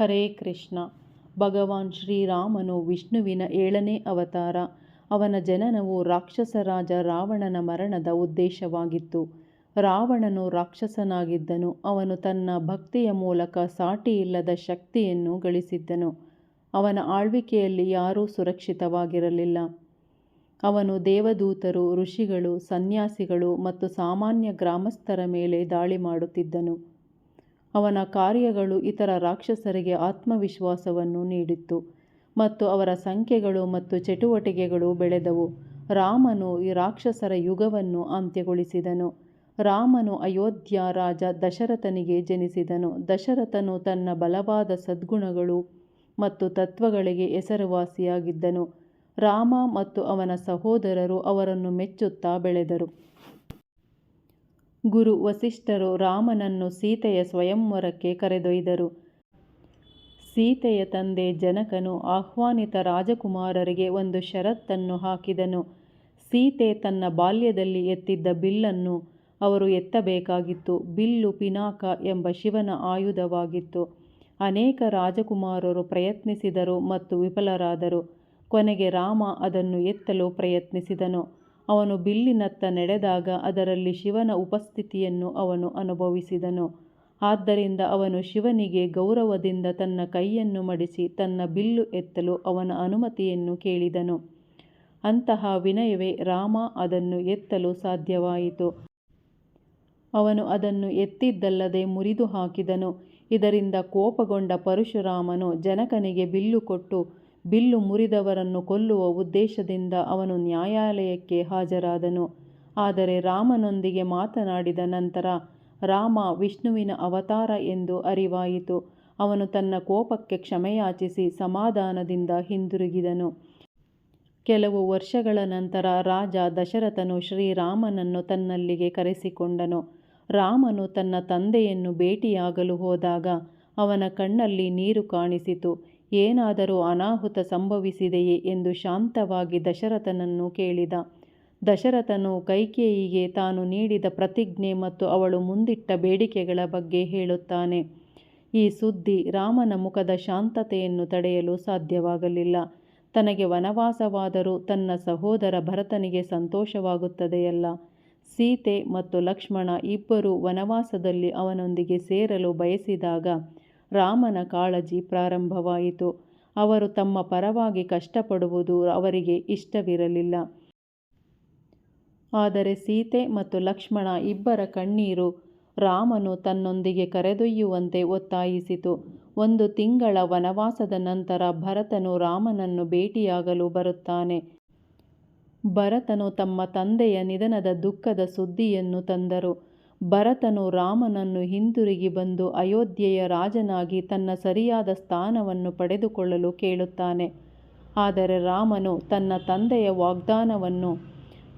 ಹರೇ ಕೃಷ್ಣ. ಭಗವಾನ್ ಶ್ರೀರಾಮನು ವಿಷ್ಣುವಿನ ಏಳನೇ ಅವತಾರ. ಅವನ ಜನನವು ರಾಕ್ಷಸರಾಜ ರಾವಣನ ಮರಣದ ಉದ್ದೇಶವಾಗಿತ್ತು. ರಾವಣನು ರಾಕ್ಷಸನಾಗಿದ್ದನು. ಅವನು ತನ್ನ ಭಕ್ತಿಯ ಮೂಲಕ ಸಾಟಿಯಿಲ್ಲದ ಶಕ್ತಿಯನ್ನು ಗಳಿಸಿದ್ದನು. ಅವನ ಆಳ್ವಿಕೆಯಲ್ಲಿ ಯಾರೂ ಸುರಕ್ಷಿತವಾಗಿರಲಿಲ್ಲ. ಅವನು ದೇವದೂತರು, ಋಷಿಗಳು, ಸನ್ಯಾಸಿಗಳು ಮತ್ತು ಸಾಮಾನ್ಯ ಗ್ರಾಮಸ್ಥರ ಮೇಲೆ ದಾಳಿ ಮಾಡುತ್ತಿದ್ದನು. ಅವನ ಕಾರ್ಯಗಳು ಇತರ ರಾಕ್ಷಸರಿಗೆ ಆತ್ಮವಿಶ್ವಾಸವನ್ನು ನೀಡಿತ್ತು. ಮತ್ತು ಅವರ ಸಂಖ್ಯೆಗಳು ಮತ್ತು ಚಟುವಟಿಕೆಗಳು ಬೆಳೆದವು. ರಾಮನು ಈ ರಾಕ್ಷಸರ ಯುಗವನ್ನು ಅಂತ್ಯಗೊಳಿಸಿದನು. ರಾಮನು ಅಯೋಧ್ಯ ರಾಜ ದಶರಥನಿಗೆ ಜನಿಸಿದನು. ದಶರಥನು ತನ್ನ ಬಲವಾದ ಸದ್ಗುಣಗಳು ಮತ್ತು ತತ್ವಗಳಿಗೆ ಹೆಸರುವಾಸಿಯಾಗಿದ್ದನು. ರಾಮ ಮತ್ತು ಅವನ ಸಹೋದರರು ಅವರನ್ನು ಮೆಚ್ಚುತ್ತಾ ಬೆಳೆದರು. ಗುರು ವಸಿಷ್ಠರು ರಾಮನನ್ನು ಸೀತೆಯ ಸ್ವಯಂವರಕ್ಕೆ ಕರೆದೊಯ್ದರು. ಸೀತೆಯ ತಂದೆ ಜನಕನು ಆಹ್ವಾನಿತ ರಾಜಕುಮಾರರಿಗೆ ಒಂದು ಷರತ್ತನ್ನು ಹಾಕಿದನು. ಸೀತೆ ತನ್ನ ಬಾಲ್ಯದಲ್ಲಿ ಎತ್ತಿದ್ದ ಬಿಲ್ಲನ್ನು ಅವರು ಎತ್ತಬೇಕಾಗಿತ್ತು. ಬಿಲ್ಲು ಪಿನಾಕ ಎಂಬ ಶಿವನ ಆಯುಧವಾಗಿತ್ತು. ಅನೇಕ ರಾಜಕುಮಾರರು ಪ್ರಯತ್ನಿಸಿದರು ಮತ್ತು ವಿಫಲರಾದರು. ಕೊನೆಗೆ ರಾಮ ಅದನ್ನು ಎತ್ತಲು ಪ್ರಯತ್ನಿಸಿದನು. ಅವನು ಬಿಲ್ಲಿನತ್ತ ನಡೆದಾಗ ಅದರಲ್ಲಿ ಶಿವನ ಉಪಸ್ಥಿತಿಯನ್ನು ಅವನು ಅನುಭವಿಸಿದನು. ಆದ್ದರಿಂದ ಅವನು ಶಿವನಿಗೆ ಗೌರವದಿಂದ ತನ್ನ ಕೈಯನ್ನು ಮಡಿಸಿ ತನ್ನ ಬಿಲ್ಲು ಎತ್ತಲು ಅವನ ಅನುಮತಿಯನ್ನು ಕೇಳಿದನು. ಅಂತಹ ವಿನಯವೇ ರಾಮ ಅದನ್ನು ಎತ್ತಲು ಸಾಧ್ಯವಾಯಿತು. ಅವನು ಅದನ್ನು ಎತ್ತಿದ್ದಲ್ಲದೆ ಮುರಿದು ಹಾಕಿದನು ಇದರಿಂದ ಕೋಪಗೊಂಡ ಪರಶುರಾಮನು ಜನಕನಿಗೆ ಬಿಲ್ಲು ಕೊಟ್ಟು ಬಿಲ್ಲು ಮುರಿದವರನ್ನು ಕೊಲ್ಲುವ ಉದ್ದೇಶದಿಂದ ಅವನು ನ್ಯಾಯಾಲಯಕ್ಕೆ ಹಾಜರಾದನು. ಆದರೆ ರಾಮನೊಂದಿಗೆ ಮಾತನಾಡಿದ ನಂತರ ರಾಮ ವಿಷ್ಣುವಿನ ಅವತಾರ ಎಂದು ಅರಿವಾಯಿತು. ಅವನು ತನ್ನ ಕೋಪಕ್ಕೆ ಕ್ಷಮೆಯಾಚಿಸಿ ಸಮಾಧಾನದಿಂದ ಹಿಂದಿರುಗಿದನು. ಕೆಲವು ವರ್ಷಗಳ ನಂತರ ರಾಜ ದಶರಥನು ಶ್ರೀರಾಮನನ್ನು ತನ್ನಲ್ಲಿಗೆ ಕರೆಸಿಕೊಂಡನು. ರಾಮನು ತನ್ನ ತಂದೆಯನ್ನು ಭೇಟಿಯಾಗಲು ಹೋದಾಗ ಅವನ ಕಣ್ಣಲ್ಲಿ ನೀರು ಕಾಣಿಸಿತು. ಏನಾದರೂ ಅನಾಹುತ ಸಂಭವಿಸಿದೆಯೇ ಎಂದು ಶಾಂತವಾಗಿ ದಶರಥನನ್ನು ಕೇಳಿದ. ದಶರಥನು ಕೈಕೇಯಿಗೆ ತಾನು ನೀಡಿದ ಪ್ರತಿಜ್ಞೆ ಮತ್ತು ಅವಳು ಮುಂದಿಟ್ಟ ಬೇಡಿಕೆಗಳ ಬಗ್ಗೆ ಹೇಳುತ್ತಾನೆ. ಈ ಸುದ್ದಿ ರಾಮನ ಮುಖದ ಶಾಂತತೆಯನ್ನು ತಡೆಯಲು ಸಾಧ್ಯವಾಗಲಿಲ್ಲ. ತನಗೆ ವನವಾಸವಾದರೂ ತನ್ನ ಸಹೋದರ ಭರತನಿಗೆ ಸಂತೋಷವಾಗುತ್ತದೆಯಲ್ಲ. ಸೀತೆ ಮತ್ತು ಲಕ್ಷ್ಮಣ ಇಬ್ಬರೂ ವನವಾಸದಲ್ಲಿ ಅವನೊಂದಿಗೆ ಸೇರಲು ಬಯಸಿದಾಗ ರಾಮನ ಕಾಳಜಿ ಪ್ರಾರಂಭವಾಯಿತು. ಅವರು ತಮ್ಮ ಪರವಾಗಿ ಕಷ್ಟಪಡುವುದು ಅವರಿಗೆ ಇಷ್ಟವಿರಲಿಲ್ಲ. ಆದರೆ ಸೀತೆ ಮತ್ತು ಲಕ್ಷ್ಮಣ ಇಬ್ಬರ ಕಣ್ಣೀರು ರಾಮನು ತನ್ನೊಂದಿಗೆ ಕರೆದೊಯ್ಯುವಂತೆ ಒತ್ತಾಯಿಸಿತು. ಒಂದು ತಿಂಗಳ ವನವಾಸದ ನಂತರ ಭರತನು ರಾಮನನ್ನು ಭೇಟಿಯಾಗಲು ಬರುತ್ತಾನೆ. ಭರತನು ತಮ್ಮ ತಂದೆಯ ನಿಧನದ ದುಃಖದ ಸುದ್ದಿಯನ್ನು ತಂದರು. ಭರತನು ರಾಮನನ್ನು ಹಿಂದಿರುಗಿ ಬಂದು ಅಯೋಧ್ಯೆಯ ರಾಜನಾಗಿ ತನ್ನ ಸರಿಯಾದ ಸ್ಥಾನವನ್ನು ಪಡೆದುಕೊಳ್ಳಲು ಕೇಳುತ್ತಾನೆ. ಆದರೆ ರಾಮನು ತನ್ನ ತಂದೆಯ ವಾಗ್ದಾನವನ್ನು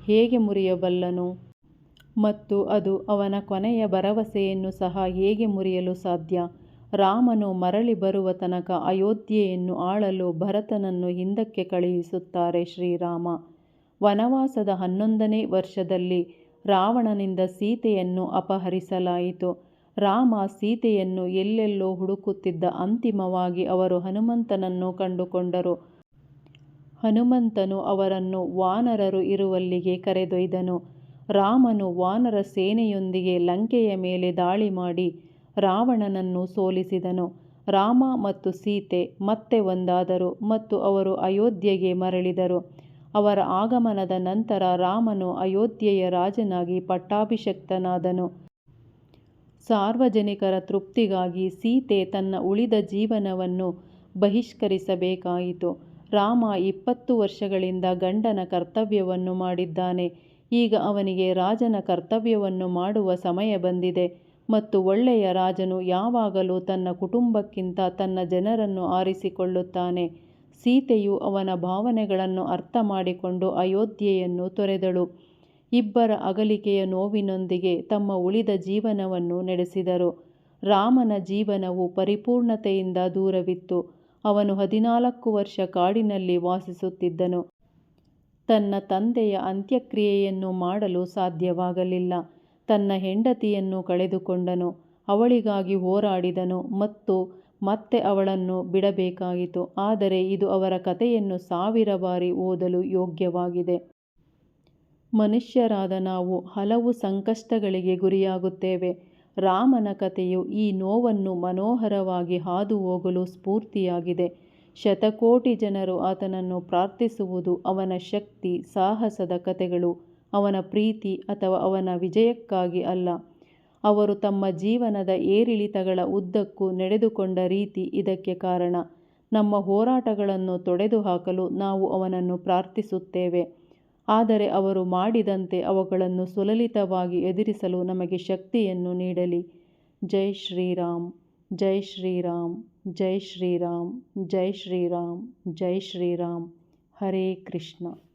ಹೇಗೆ ಮುರಿಯಬಲ್ಲನು? ಮತ್ತು ಅದು ಅವನ ಕೊನೆಯ ಭರವಸೆಯನ್ನು ಸಹ ಹೇಗೆ ಮುರಿಯಲು ಸಾಧ್ಯ? ರಾಮನು ಮರಳಿ ಬರುವ ತನಕ ಅಯೋಧ್ಯೆಯನ್ನು ಆಳಲು ಭರತನನ್ನು ಹಿಂದಕ್ಕೆ ಕಳುಹಿಸುತ್ತಾರೆ ಶ್ರೀರಾಮ. ವನವಾಸದ ಹನ್ನೊಂದನೇ ವರ್ಷದಲ್ಲಿ ರಾವಣನಿಂದ ಸೀತೆಯನ್ನು ಅಪಹರಿಸಲಾಯಿತು. ರಾಮ ಸೀತೆಯನ್ನು ಎಲ್ಲೆಲ್ಲೋ ಹುಡುಕುತ್ತಿದ್ದ ಅಂತಿಮವಾಗಿ ಅವರು ಹನುಮಂತನನ್ನು ಕಂಡುಕೊಂಡರು. ಹನುಮಂತನು ಅವರನ್ನು ವಾನರರು ಇರುವಲ್ಲಿಗೆ ಕರೆದೊಯ್ದನು. ರಾಮನು ವಾನರ ಸೇನೆಯೊಂದಿಗೆ ಲಂಕೆಯ ಮೇಲೆ ದಾಳಿ ಮಾಡಿ ರಾವಣನನ್ನು ಸೋಲಿಸಿದನು. ರಾಮ ಮತ್ತು ಸೀತೆ ಮತ್ತೆ ಒಂದಾದರು ಮತ್ತು ಅವರು ಅಯೋಧ್ಯೆಗೆ ಮರಳಿದರು. ಅವರ ಆಗಮನದ ನಂತರ ರಾಮನು ಅಯೋಧ್ಯೆಯ ರಾಜನಾಗಿ ಪಟ್ಟಾಭಿಷಕ್ತನಾದನು. ಸಾರ್ವಜನಿಕರ ತೃಪ್ತಿಗಾಗಿ ಸೀತೆ ತನ್ನ ಉಳಿದ ಜೀವನವನ್ನು ಬಹಿಷ್ಕರಿಸಬೇಕಾಯಿತು. ರಾಮ ಇಪ್ಪತ್ತು ವರ್ಷಗಳಿಂದ ಗಂಡನ ಕರ್ತವ್ಯವನ್ನು ಮಾಡಿದ್ದಾನೆ. ಈಗ ಅವನಿಗೆ ರಾಜನ ಕರ್ತವ್ಯವನ್ನು ಮಾಡುವ ಸಮಯ ಬಂದಿದೆ ಮತ್ತು ಒಳ್ಳೆಯ ರಾಜನು ಯಾವಾಗಲೂ ತನ್ನ ಕುಟುಂಬಕ್ಕಿಂತ ತನ್ನ ಜನರನ್ನು ಆರಿಸಿಕೊಳ್ಳುತ್ತಾನೆ. ಸೀತೆಯು ಅವನ ಭಾವನೆಗಳನ್ನು ಅರ್ಥ ಮಾಡಿಕೊಂಡು ಅಯೋಧ್ಯೆಯನ್ನು ತೊರೆದಳು. ಇಬ್ಬರ ಅಗಲಿಕೆಯ ನೋವಿನೊಂದಿಗೆ ತಮ್ಮ ಉಳಿದ ಜೀವನವನ್ನು ನಡೆಸಿದರು. ರಾಮನ ಜೀವನವು ಪರಿಪೂರ್ಣತೆಯಿಂದ ದೂರವಿತ್ತು. ಅವನು ಹದಿನಾಲ್ಕು ವರ್ಷ ಕಾಡಿನಲ್ಲಿ ವಾಸಿಸುತ್ತಿದ್ದನು. ತನ್ನ ತಂದೆಯ ಅಂತ್ಯಕ್ರಿಯೆಯನ್ನು ಮಾಡಲು ಸಾಧ್ಯವಾಗಲಿಲ್ಲ. ತನ್ನ ಹೆಂಡತಿಯನ್ನು ಕಳೆದುಕೊಂಡನು. ಅವಳಿಗಾಗಿ ಹೋರಾಡಿದನು ಮತ್ತು ಮತ್ತೆ ಅವಳನ್ನು ಬಿಡಬೇಕಾಯಿತು. ಆದರೆ ಇದು ಅವರ ಕಥೆಯನ್ನು ಸಾವಿರ ಬಾರಿ ಓದಲು ಯೋಗ್ಯವಾಗಿದೆ. ಮನುಷ್ಯರಾದ ನಾವು ಹಲವು ಸಂಕಷ್ಟಗಳಿಗೆ ಗುರಿಯಾಗುತ್ತೇವೆ. ರಾಮನ ಕಥೆಯು ಈ ನೋವನ್ನು ಮನೋಹರವಾಗಿ ಹಾದು ಹೋಗಲು ಸ್ಫೂರ್ತಿಯಾಗಿದೆ. ಶತಕೋಟಿ ಜನರು ಆತನನ್ನು ಪ್ರಾರ್ಥಿಸುವುದು ಅವನ ಶಕ್ತಿ, ಸಾಹಸದ ಕಥೆಗಳು, ಅವನ ಪ್ರೀತಿ ಅಥವಾ ಅವನ ವಿಜಯಕ್ಕಾಗಿ ಅಲ್ಲ. ಅವರು ತಮ್ಮ ಜೀವನದ ಏರಿಳಿತಗಳ ಉದ್ದಕ್ಕೂ ನಡೆದುಕೊಂಡ ರೀತಿ ಇದಕ್ಕೆ ಕಾರಣ. ನಮ್ಮ ಹೋರಾಟಗಳನ್ನು ತೊಡೆದುಹಾಕಲು ನಾವು ಅವನನ್ನು ಪ್ರಾರ್ಥಿಸುತ್ತೇವೆ. ಆದರೆ ಅವರು ಮಾಡಿದಂತೆ ಅವುಗಳನ್ನು ಸುಲಲಿತವಾಗಿ ಎದುರಿಸಲು ನಮಗೆ ಶಕ್ತಿಯನ್ನು ನೀಡಲಿ. ಜೈ ಶ್ರೀರಾಮ್ ಜೈ ಶ್ರೀರಾಮ್ ಜೈ ಶ್ರೀರಾಮ್ ಜೈ ಶ್ರೀರಾಮ್ ಜೈ ಶ್ರೀರಾಮ್. ಹರೇ ಕೃಷ್ಣ.